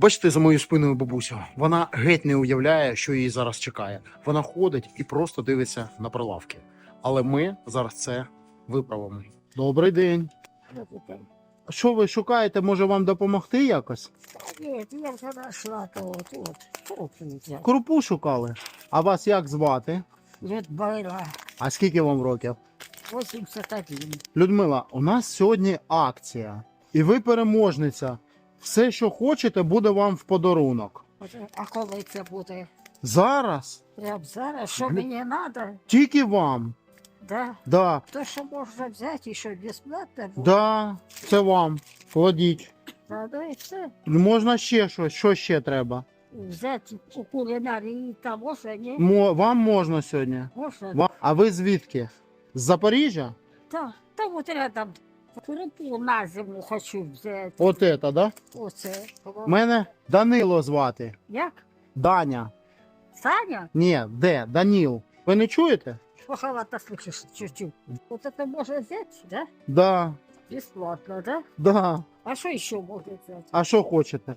Бачите за моєю спиною бабусю. Вона геть не уявляє, що її зараз чекає. Вона ходить і просто дивиться на прилавки. Але ми зараз це виправимо. Добрий день. Що ви шукаєте? Може вам допомогти якось? Нет, я вже нашла то от, от. Крупу шукали. А вас як звати? Людмила, А скільки вам років? 81. Людмила, у нас сьогодні акція, і ви переможниця. Все, що хочете, буде вам в подарунок. А коли це буде? Зараз Прям зараз, що мені треба? тільки вам. Да? Да, То, що можна взяти і що безплатно буде? да, це вам. Кладіть. Да, ну і все. Можна ще щось, що ще треба? Взяти у кулінарії там можна, ні? Мо, вам можна сьогодні. Можна? Вам- А ви звідки? З Запоріжжя? Так, там от рядом крупу на зиму хочу взяти. От це, да? Оце. Мене Данило звати. Як? Даня. Саня? Ні, де? Даніл. Ви не чуєте? Плоховато слышишь чуть-чуть. Вот это можно взять, да? Да, Бесплатно, да? да. А что еще можно взять? А що хочете?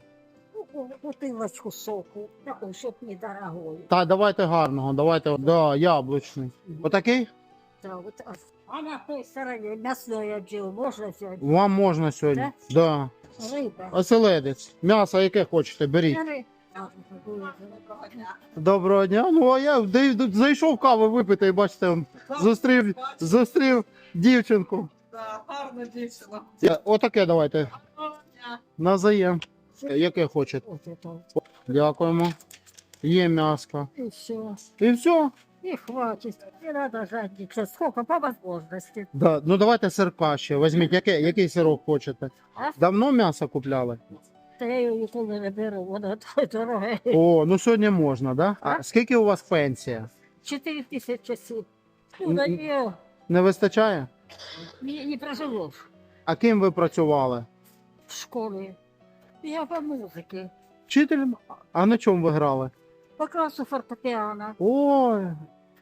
Ну, бутылочку соку, такой, чтоб недорогой. Та давайте гарного, давайте. Да, яблучний. Отакий? Да, вот, а- а на той стороне мясное отдел можно взять? Вам можна сьогодні. Да. Рыба. Оселедець. М'ясо яке хочете, беріть. Ры- Доброго дня. Ну а я де- де- зайшов каву випити і бачите, зустрів, зустрів дівчинку. Так, гарна дівчина. Я- Отаке давайте. Назаєм. Яке хочете. Вот это. Дякуємо. Є м'яско. И все. І все. И хватит. Не надо жадничать. Сколько по возможности. Да. Ну давайте сирка ще. Візьміть, яке, який сирок хочете. А? Давно м'ясо купляли? Да я ее никуда не беру. Воно дорогое. О, ну сьогодні можна, да? А А? скільки у вас пенсія? Четыре тысячи сил. Ну, да не, Не вистачає? не, не проживешь А ким ви працювали? в школе. Я по музыке. Вчителем? А на чому ви грали? По классу фортепиано. Ой,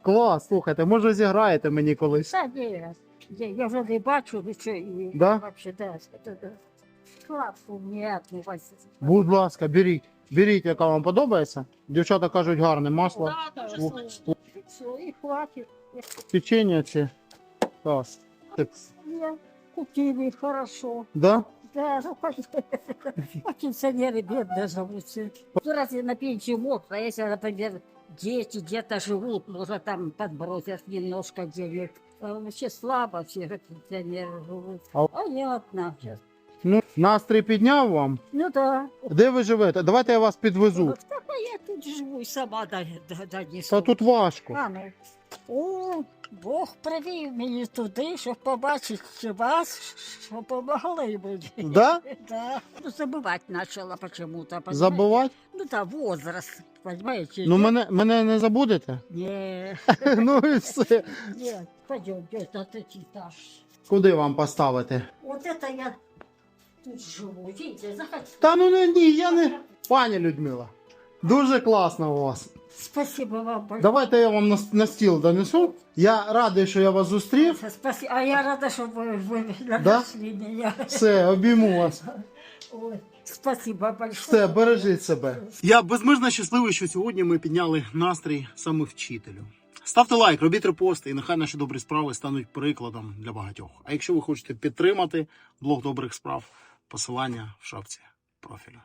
клас, слухайте, може зіграєте мені колись? Да, нет. Я, я вже не бачу нічого і Да? вообще, да, это, да. Класу не отмывайся. Будь ласка, беріть. Беріть, яка вам подобається. Дівчата кажуть, гарне масло. Да, да, Ух, все. Все, и хватит. Печення ці. Так. Так. Я купили хорошо. Да? Да, ну хоть, а пенсионеры бедные живут. Ну, разве на пенсию можно, если, например, дети где-то живут, может, там подбросят немножко денег. А вообще слабо все же пенсионеры живут. А- Понятно. Ну, настрій підняв вам. Ну да. Де ви живете? Давайте я вас підвезу. Так, а я тут живу і сама до, до, донесу. Та тут важко. А, ну. О, Бог привів мені туди, щоб побачити вас, щоб помогли мені. Да? Да. Ну, забывать начала почему-то. понимаете? Забувати? Ну да, возраст, понимаете? Ну мене, мене не забудете? Не, Ну і все. нет, пойдем, этот этаж. Куди вам поставити? Вот это я тут живу, видите, заходите. Та ну не ні, я не. Пані Людмила, дуже класно у вас. Спасибо вам большое. Давайте я вам на, на стіл донесу. Я радий, що я вас зустрів. Спасибо. А я рада, что вы, вы Да? нашли меня. Все, обійму вас. Ой, спасибо большое. Все, бережіть себе. Я безмежно щасливий, що сьогодні ми підняли настрій саме вчителю. Ставте лайк, робіть репости, і нехай наші добрі справи стануть прикладом для багатьох. А якщо ви хочете підтримати блог добрих справ, посилання в шапці профіля.